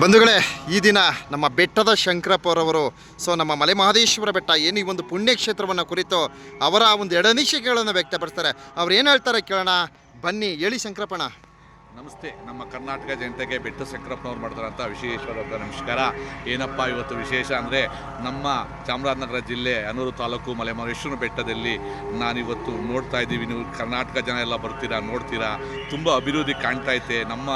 ಬಂಧುಗಳೇ, ಈ ದಿನ ನಮ್ಮ ಬೆಟ್ಟದ ಶಂಕರಪ್ಪರವರು ಸೊ ನಮ್ಮ ಮಲೆ ಮಹದೇಶ್ವರ ಬೆಟ್ಟ ಏನು ಈ ಒಂದು ಪುಣ್ಯಕ್ಷೇತ್ರವನ್ನು ಕುರಿತು ಅವರ ಒಂದು ಎಡನಿಶಿಕೆಗಳನ್ನು ವ್ಯಕ್ತಪಡಿಸ್ತಾರೆ. ಅವ್ರು ಏನು ಹೇಳ್ತಾರೆ ಕೇಳೋಣ? ಬನ್ನಿ, ಹೇಳಿ ಶಂಕರಪ್ಪಣ ನಮಸ್ತೆ. ನಮ್ಮ ಕರ್ನಾಟಕ ಜನತೆಗೆ ಬೆಟ್ಟ ಶಂಕರಪ್ಪನವ್ರು ಮಾಡ್ತಾರಂಥ ವಿಶೇಷವಾದಂಥ ನಮಸ್ಕಾರ. ಏನಪ್ಪ ಇವತ್ತು ವಿಶೇಷ ಅಂದರೆ ನಮ್ಮ ಚಾಮರಾಜನಗರ ಜಿಲ್ಲೆ ಅನೂರು ತಾಲೂಕು ಮಲೆಮಹೇಶ್ವರ ಬೆಟ್ಟದಲ್ಲಿ ನಾನಿವತ್ತು ನೋಡ್ತಾ ಇದ್ದೀವಿ. ನೀವು ಕರ್ನಾಟಕ ಜನ ಎಲ್ಲ ಬರ್ತೀರಾ, ನೋಡ್ತೀರಾ? ತುಂಬ ಅಭಿವೃದ್ಧಿ ಕಾಣ್ತಾ ಐತೆ. ನಮ್ಮ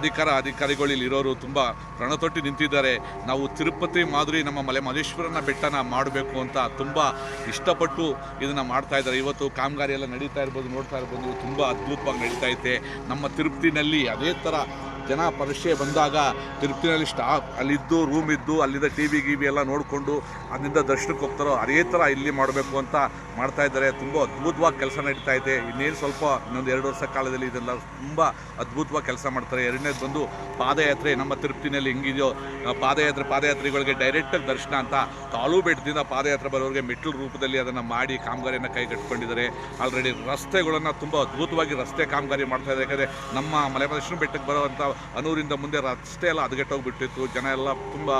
ಅಧಿಕಾರ ಅಧಿಕಾರಿಗಳು ಇಲ್ಲಿ ಇರೋರು ತುಂಬ ಪ್ರಣತೊಟ್ಟಿ ನಿಂತಿದ್ದಾರೆ. ನಾವು ತಿರುಪತಿ ಮಾದರಿ ನಮ್ಮ ಮಲೆ ಮಹೇಶ್ವರನ ಬೆಟ್ಟನ ಮಾಡಬೇಕು ಅಂತ ತುಂಬ ಇಷ್ಟಪಟ್ಟು ಇದನ್ನು ಮಾಡ್ತಾ ಇದ್ದಾರೆ. ಇವತ್ತು ಕಾಮಗಾರಿ ಎಲ್ಲ ನಡೀತಾ ಇರ್ಬೋದು, ನೋಡ್ತಾ ಇರ್ಬೋದು. ತುಂಬ ಅದ್ಭುತವಾಗಿ ನಡೀತಾ ಐತೆ. ನಮ್ಮ ತಿರುಪತಿನಲ್ಲಿ ಅದೇ ಥರ ಜನ ಪರೀಕ್ಷೆ ಬಂದಾಗ ತಿರುಪತಿನಲ್ಲಿ ಸ್ಟಾಪ್, ಅಲ್ಲಿದ್ದು ರೂಮ್ ಇದ್ದು ಅಲ್ಲಿಂದ ಟಿ ವಿ ಗಿವಿ ಎಲ್ಲ ನೋಡಿಕೊಂಡು ಅಲ್ಲಿಂದ ದರ್ಶನಕ್ಕೆ ಹೋಗ್ತಾರೋ, ಅದೇ ಥರ ಇಲ್ಲಿ ಮಾಡಬೇಕು ಅಂತ ಮಾಡ್ತಾ ಇದ್ದಾರೆ. ತುಂಬ ಅದ್ಭುತವಾಗಿ ಕೆಲಸ ನಡೀತಾ ಇದೆ. ಇನ್ನೇನು ಸ್ವಲ್ಪ ಇನ್ನೊಂದು ಎರಡು ವರ್ಷ ಕಾಲದಲ್ಲಿ ಇದೆಲ್ಲ ತುಂಬ ಅದ್ಭುತವಾಗಿ ಕೆಲಸ ಮಾಡ್ತಾರೆ. ಎರಡನೇದು ಬಂದು ಪಾದಯಾತ್ರೆ, ನಮ್ಮ ತಿರುಪತಿನಲ್ಲಿ ಹೆಂಗಿದೆಯೋ ಪಾದಯಾತ್ರೆ, ಪಾದಯಾತ್ರಿಗಳಿಗೆ ಡೈರೆಕ್ಟಾಗಿ ದರ್ಶನ ಅಂತ ಕಾಲು ಬೆಟ್ಟದಿಂದ ಪಾದಯಾತ್ರೆ ಬರೋರಿಗೆ ಮೆಟ್ಲು ರೂಪದಲ್ಲಿ ಅದನ್ನು ಮಾಡಿ ಕಾಮಗಾರಿಯನ್ನು ಕೈಗೆಟ್ಕೊಂಡಿದ್ದಾರೆ. ಆಲ್ರೆಡಿ ರಸ್ತೆಗಳನ್ನು ತುಂಬ ಅದ್ಭುತವಾಗಿ ರಸ್ತೆ ಕಾಮಗಾರಿ ಮಾಡ್ತಾ ಇದ್ದಾರೆ. ಯಾಕಂದರೆ ನಮ್ಮ ಮಲೆಮಹದೇಶ್ವರ ಬೆಟ್ಟಕ್ಕೆ ಬರುವಂಥ ಅನೂರಿಂದ ಮುಂದೆ ರಸ್ತೆ ಎಲ್ಲ ಹದಗೆಟ್ಟೋಗ್ಬಿಟ್ಟಿತ್ತು. ಜನ ಎಲ್ಲ ತುಂಬ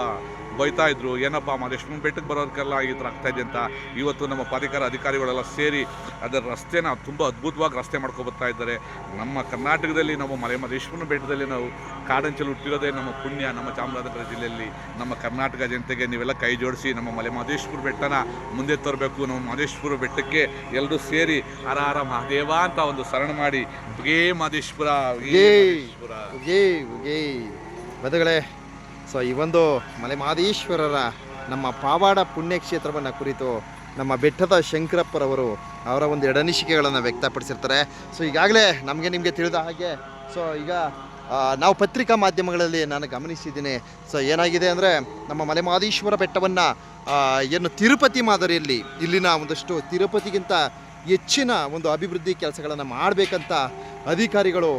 ಬೈತಾ ಇದ್ರು ಏನಪ್ಪ ಮಹದೇಶ್ವರನ ಬೆಟ್ಟಕ್ಕೆ ಬರೋದಕ್ಕೆಲ್ಲ ಈ ಥರ ಆಗ್ತಾ ಇದೆ ಅಂತ. ಇವತ್ತು ನಮ್ಮ ಪಾಲಿಕಾರ ಅಧಿಕಾರಿಗಳೆಲ್ಲ ಸೇರಿ ಅದರ ರಸ್ತೆನ ತುಂಬ ಅದ್ಭುತವಾಗಿ ರಸ್ತೆ ಮಾಡ್ಕೊಬರ್ತಾ ಇದ್ದಾರೆ. ನಮ್ಮ ಕರ್ನಾಟಕದಲ್ಲಿ ನಮ್ಮ ಮಲೆ ಮಹದೇಶ್ವರನ ಬೆಟ್ಟದಲ್ಲಿ ನಾವು ಕಾಡಂಚಲು ಹುಟ್ಟಿರೋದೇ ನಮ್ಮ ಪುಣ್ಯ ನಮ್ಮ ಚಾಮರಾಜನಗರ ಜಿಲ್ಲೆಯಲ್ಲಿ. ನಮ್ಮ ಕರ್ನಾಟಕ ಜನತೆಗೆ ನೀವೆಲ್ಲ ಕೈ ಜೋಡಿಸಿ ನಮ್ಮ ಮಲೆ ಮಹದೇಶ್ವರ ಬೆಟ್ಟನ ಮುಂದೆ ತರಬೇಕು. ನಮ್ಮ ಮಹದೇಶ್ವರ ಬೆಟ್ಟಕ್ಕೆ ಎಲ್ಲರೂ ಸೇರಿ ಹರ ಹರ ಮಹಾದೇವ ಅಂತ ಒಂದು ಶರಣ ಮಾಡಿ. ಗೇ ಮಹದೇಶ್ವರ ಉಗೇ ಸೊ ಈ ಒಂದು ಮಲೆ ಮಹದೇಶ್ವರರ ನಮ್ಮ ಪಾವಾಡ ಪುಣ್ಯಕ್ಷೇತ್ರವನ್ನು ಕುರಿತು ನಮ್ಮ ಬೆಟ್ಟದ ಶಂಕರಪ್ಪರವರು ಅವರ ಒಂದು ಎಡನಿಶಿಕೆಗಳನ್ನು ವ್ಯಕ್ತಪಡಿಸಿರ್ತಾರೆ. ಸೊ ಈಗಾಗಲೇ ನಮಗೆ ನಿಮಗೆ ತಿಳಿದ ಹಾಗೆ ಸೊ ಈಗ ನಾವು ಪತ್ರಿಕಾ ಮಾಧ್ಯಮಗಳಲ್ಲಿ ನಾನು ಗಮನಿಸಿದ್ದೀನಿ. ಸೊ ಏನಾಗಿದೆ ಅಂದರೆ, ನಮ್ಮ ಮಲೆ ಮಹದೇಶ್ವರ ಬೆಟ್ಟವನ್ನು ಏನು ತಿರುಪತಿ ಮಾದರಿಯಲ್ಲಿ, ಇಲ್ಲಿನ ಒಂದಷ್ಟು ತಿರುಪತಿಗಿಂತ ಹೆಚ್ಚಿನ ಒಂದು ಅಭಿವೃದ್ಧಿ ಕೆಲಸಗಳನ್ನು ಮಾಡಬೇಕಂತ ಅಧಿಕಾರಿಗಳು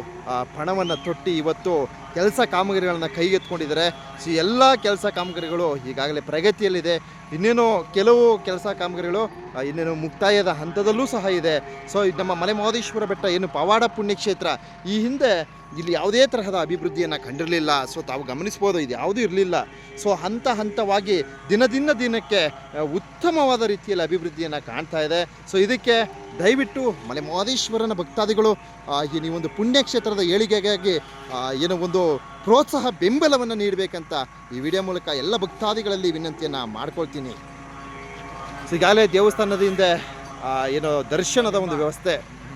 ಪಣವನ್ನು ತೊಟ್ಟಿ ಇವತ್ತು ಕೆಲಸ ಕಾಮಗಾರಿಗಳನ್ನು ಕೈಗೆತ್ಕೊಂಡಿದ್ದಾರೆ ಸೊ ಎಲ್ಲ ಕೆಲಸ ಕಾಮಗಾರಿಗಳು ಈಗಾಗಲೇ ಪ್ರಗತಿಯಲ್ಲಿದೆ. ಇನ್ನೇನು ಕೆಲವು ಕೆಲಸ ಕಾಮಗಾರಿಗಳು ಇನ್ನೇನು ಮುಕ್ತಾಯದ ಹಂತದಲ್ಲೂ ಸಹ ಇದೆ. ಸೊ ನಮ್ಮ ಮಲೆ ಮಹದೇಶ್ವರ ಬೆಟ್ಟ ಏನು ಪವಾಡ ಪುಣ್ಯಕ್ಷೇತ್ರ, ಈ ಹಿಂದೆ ಇಲ್ಲಿ ಯಾವುದೇ ತರಹದ ಅಭಿವೃದ್ಧಿಯನ್ನು ಕಂಡಿರಲಿಲ್ಲ. ಸೊ ತಾವು ಗಮನಿಸ್ಬೋದು, ಇದು ಯಾವುದೂ ಇರಲಿಲ್ಲ. ಸೊ ಹಂತ ಹಂತವಾಗಿ ದಿನ ದಿನ ದಿನಕ್ಕೆ ಉತ್ತಮವಾದ ರೀತಿಯಲ್ಲಿ ಅಭಿವೃದ್ಧಿಯನ್ನು ಕಾಣ್ತಾ ಇದೆ. ಸೊ ಇದಕ್ಕೆ ದಯವಿಟ್ಟು ಮಲೆ ಮಹದೇಶ್ವರನ ಭಕ್ತಾದಿಗಳು ಈ ಒಂದು ಪುಣ್ಯಕ್ಷೇತ್ರದ ಏಳಿಗೆಗಾಗಿ ಏನೋ ಒಂದು ಪ್ರೋತ್ಸಾಹ ಬೆಂಬಲವನ್ನು ನೀಡಬೇಕಂತ ಈ ವಿಡಿಯೋ ಮೂಲಕ ಎಲ್ಲ ಭಕ್ತಾದಿಗಳಲ್ಲಿ ವಿನಂತಿಯನ್ನು ಮಾಡ್ಕೊಳ್ತೀನಿ. ಸೊ ಈಗಾಗಲೇ ದೇವಸ್ಥಾನದ ಹಿಂದೆ ಏನೋ ದರ್ಶನದ ಒಂದು ವ್ಯವಸ್ಥೆ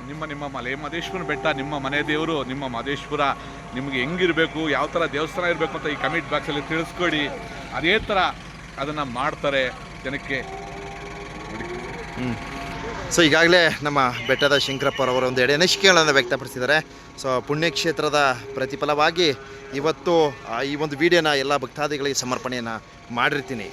ನಿಮ್ಮ ನಿಮ್ಮ ಮಲೆ ಮಹದೇಶ್ವರ ಬೆಟ್ಟ, ನಿಮ್ಮ ಮನೆ ದೇವರು, ನಿಮ್ಮ ಮಹದೇಶ್ವರ ನಿಮಗೆ ಹೆಂಗಿರಬೇಕು, ಯಾವ ಥರ ದೇವಸ್ಥಾನ ಇರಬೇಕು ಅಂತ ಈ ಕಮೆಂಟ್ ಬಾಕ್ಸಲ್ಲಿ ತಿಳಿಸ್ಕೊಡಿ. ಅದೇ ಥರ ಅದನ್ನು ಮಾಡ್ತಾರೆ ಜನಕ್ಕೆ. ಸೊ ಈಗಾಗಲೇ ನಮ್ಮ ಬೆಟ್ಟದ ಶಂಕರಪ್ಪರವರ ಒಂದು ಎಡೆನಿಷ್ಕೆಗಳನ್ನು ವ್ಯಕ್ತಪಡಿಸಿದ್ದಾರೆ. ಸೊ ಪುಣ್ಯಕ್ಷೇತ್ರದ ಪ್ರತಿಫಲವಾಗಿ ಇವತ್ತು ಈ ಒಂದು ವಿಡಿಯೋನ ಎಲ್ಲ ಭಕ್ತಾದಿಗಳಿಗೆ ಸಮರ್ಪಣೆಯನ್ನು ಮಾಡಿರ್ತೀನಿ.